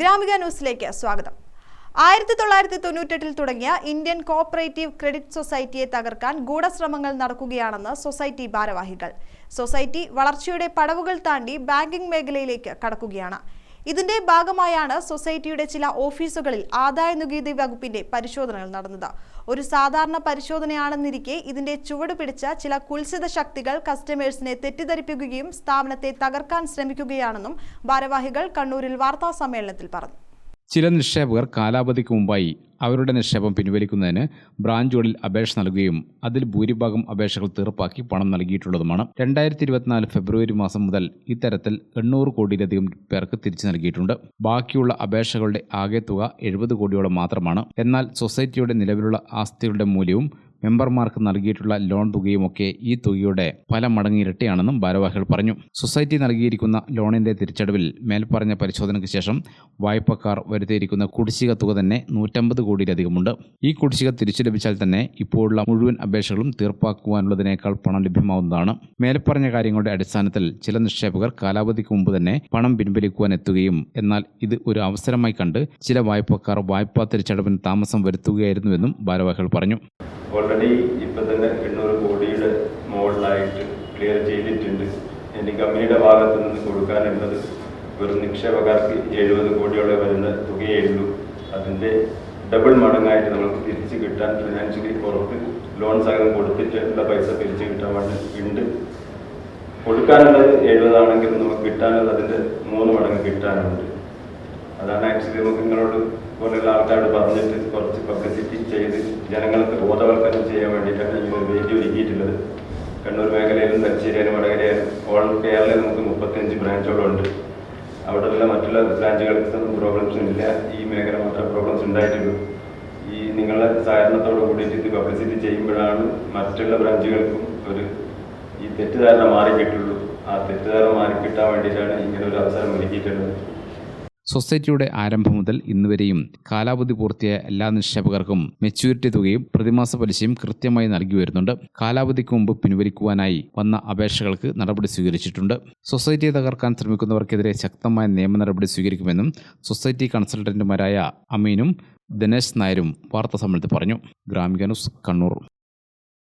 ഗ്രാമിക ന്യൂസിലേക്ക് സ്വാഗതം. ആയിരത്തി തൊള്ളായിരത്തി തൊണ്ണൂറ്റെട്ടിൽ തുടങ്ങിയ ഇന്ത്യൻ കോപ്പറേറ്റീവ് ക്രെഡിറ്റ് സൊസൈറ്റിയെ തകർക്കാൻ ഗൂഢശ്രമങ്ങൾ നടക്കുകയാണെന്ന് സൊസൈറ്റി ഭാരവാഹികൾ. സൊസൈറ്റി വളർച്ചയുടെ പടവുകൾ താണ്ടി ബാങ്കിംഗ് മേഖലയിലേക്ക് കടക്കുകയാണ്. ഇതിന്റെ ഭാഗമായാണ് സൊസൈറ്റിയുടെ ചില ഓഫീസുകളിൽ ആദായ നികുതി വകുപ്പിന്റെ പരിശോധനകൾ നടന്നത്. ഒരു സാധാരണ പരിശോധനയാണെന്നിരിക്കെ ഇതിന്റെ ചുവട് പിടിച്ച ചില കുൽസിത ശക്തികൾ കസ്റ്റമേഴ്സിനെ തെറ്റിദ്ധരിപ്പിക്കുകയും സ്ഥാപനത്തെ തകർക്കാൻ ശ്രമിക്കുകയാണെന്നും ഭാരവാഹികൾ കണ്ണൂരിൽ വാർത്താ സമ്മേളനത്തിൽ പറഞ്ഞു. ചില നിക്ഷേപകർ കാലാവധിക്ക് മുമ്പായി അവരുടെ നിക്ഷേപം പിൻവലിക്കുന്നതിന് ബ്രാഞ്ചുകളിൽ അപേക്ഷ നൽകുകയും അതിൽ ഭൂരിഭാഗം അപേക്ഷകൾ തീർപ്പാക്കി പണം നൽകിയിട്ടുള്ളതുമാണ്. രണ്ടായിരത്തി ഇരുപത്തിനാല് ഫെബ്രുവരി മാസം മുതൽ ഇത്തരത്തിൽ എണ്ണൂറ് കോടിയിലധികം പേർക്ക് തിരിച്ചു നൽകിയിട്ടുണ്ട്. ബാക്കിയുള്ള അപേക്ഷകളുടെ ആകെ തുക എഴുപത് കോടിയോളം മാത്രമാണ്. എന്നാൽ സൊസൈറ്റിയുടെ നിലവിലുള്ള ആസ്തികളുടെ മൂല്യവും മെമ്പർമാർക്ക് നൽകിയിട്ടുള്ള ലോൺ തുകയുമൊക്കെ ഈ തുകയുടെ പല മടങ്ങ് ഇരട്ടിയാണെന്നും ഭാരവാഹികൾ പറഞ്ഞു. സൊസൈറ്റി നൽകിയിരിക്കുന്ന ലോണിന്റെ തിരിച്ചടവിൽ മേൽപ്പറഞ്ഞ പരിശോധനയ്ക്ക് ശേഷം വായ്പക്കാർ വരുത്തിയിരിക്കുന്ന കുടിശ്ശിക തുക തന്നെ നൂറ്റമ്പത് കോടിയിലധികമുണ്ട്. ഈ കുടിശ്ശിക തിരിച്ചു ലഭിച്ചാൽ തന്നെ ഇപ്പോഴുള്ള മുഴുവൻ അപേക്ഷകളും തീർപ്പാക്കുവാനുള്ളതിനേക്കാൾ പണം ലഭ്യമാവുന്നതാണ്. മേൽപ്പറഞ്ഞ കാര്യങ്ങളുടെ അടിസ്ഥാനത്തിൽ ചില നിക്ഷേപകർ കാലാവധിക്ക് മുമ്പ് തന്നെ പണം പിൻവലിക്കുവാൻ എത്തുകയും എന്നാൽ ഇത് ഒരു അവസരമായി കണ്ട് ചില വായ്പക്കാർ വായ്പാ തിരിച്ചടവിന് താമസം വരുത്തുകയായിരുന്നുവെന്നും ഭാരവാഹികൾ പറഞ്ഞു. ഓൾറെഡി ഇപ്പം തന്നെ എണ്ണൂറ് കോടിയുടെ മുകളിലായിട്ട് ക്ലിയർ ചെയ്തിട്ടുണ്ട്. ഇനി കമ്പനിയുടെ ഭാഗത്ത് നിന്ന് കൊടുക്കാനുള്ളത് വെറും നിക്ഷേപക്കാർക്ക് എഴുപത് കോടിയോടെ വരുന്ന തുകയേ ഉള്ളൂ അതിന്റെ ഡബിൾ മടങ്ങായിട്ട് നമുക്ക് തിരിച്ചു കിട്ടാൻ ഫിനാൻഷ്യലി പുറത്ത് ലോൺ സഹകരണം കൊടുത്തിട്ടുള്ള പൈസ തിരിച്ചു കിട്ടാൻ വേണ്ടി ഉണ്ട്. കൊടുക്കാനുള്ളത് എഴുപതാണെങ്കിൽ നമുക്ക് കിട്ടാനുള്ളത് അതിന്റെ മൂന്ന് മടങ്ങ് കിട്ടാനുണ്ട്. അതാണ് ആക്ച്വലി നമുക്ക് നിങ്ങളോട് പോലെയുള്ള ആൾക്കാരോട് പറഞ്ഞിട്ട് കുറച്ച് പബ്ലിസിറ്റി ചെയ്ത് ജനങ്ങൾക്ക് ബോധവൽക്കരണം ചെയ്യാൻ വേണ്ടിയിട്ടാണ് ഈ ഒരു വേദി ഒരുക്കിയിട്ടുള്ളത്. കണ്ണൂർ മേഖലയിലും തലശ്ശേരിയിലും വടകരയിലും ഓൾ കേരളയിൽ നമുക്ക് മുപ്പത്തിയഞ്ച് ബ്രാഞ്ചുകളുണ്ട്. അവിടെയുള്ള മറ്റുള്ള ബ്രാഞ്ചുകൾക്ക് പ്രോബ്ലംസ് ഇല്ല. ഈ മേഖല മാത്രമേ പ്രോബ്ലംസ് ഉണ്ടായിട്ടുള്ളൂ. ഈ നിങ്ങളുടെ സഹകരണത്തോട് കൂടിയിട്ട് ഇത് പബ്ലിസിറ്റി ചെയ്യുമ്പോഴാണ് മറ്റുള്ള ബ്രാഞ്ചുകൾക്കും ഒരു ഈ തെറ്റിദ്ധാരണ മാറി കിട്ടുള്ളൂ ആ തെറ്റിദ്ധാരണ മാറി കിട്ടാൻ വേണ്ടിയിട്ടാണ് ഇങ്ങനെ ഒരു അവസരം ഒരുക്കിയിട്ടുള്ളത്. സൊസൈറ്റിയുടെ ആരംഭം മുതൽ ഇന്നുവരെയും കാലാവധി പൂർത്തിയായ എല്ലാ നിക്ഷേപകർക്കും മെച്യൂരിറ്റി തുകയും പ്രതിമാസ പലിശയും കൃത്യമായി നൽകി വരുന്നുണ്ട്. കാലാവധിക്ക് മുമ്പ് പിൻവലിക്കുവാനായി വന്ന അപേക്ഷകൾക്ക് നടപടി സ്വീകരിച്ചിട്ടുണ്ട്. സൊസൈറ്റിയെ തകർക്കാൻ ശ്രമിക്കുന്നവർക്കെതിരെ ശക്തമായ നിയമ നടപടി സ്വീകരിക്കുമെന്നും സൊസൈറ്റി കൺസൾട്ടന്റുമാരായ അമീനും ദിനേശ് നായരും വാർത്താ സമ്മേളനത്തിൽ പറഞ്ഞു. ഗ്രാമിക ന്യൂസ് കണ്ണൂർ.